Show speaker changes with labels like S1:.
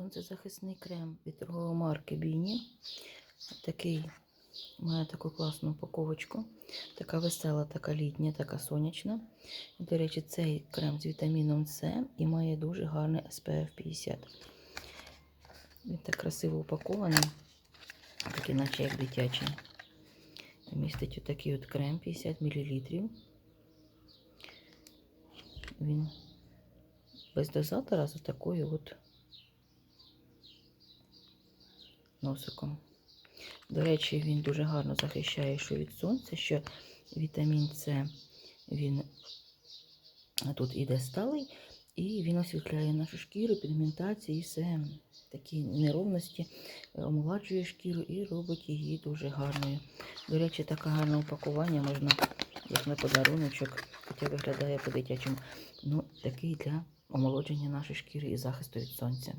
S1: сонцезахисний крем від торгової марки Біні. Такий має таку класну упаковочку. Така весела, така літня, така сонячна. І, До речі, цей крем з вітаміном С і має дуже гарний SPF 50. Він так красиво упакований, такий, наче як дитячий. Містить отакий от крем 50 мл. Він без дозатора з такою от носиком. До речі, він дуже гарно захищає що від сонця, що вітамін С він тут іде сталий, і він освітляє нашу шкіру, пігментацію і все такі неровності, е, омолоджує шкіру і робить її дуже гарною. До речі, таке гарне упакування можна, як на подаруночок, хоча виглядає по-дитячому. Ну, такий для омолодження нашої шкіри і захисту від сонця.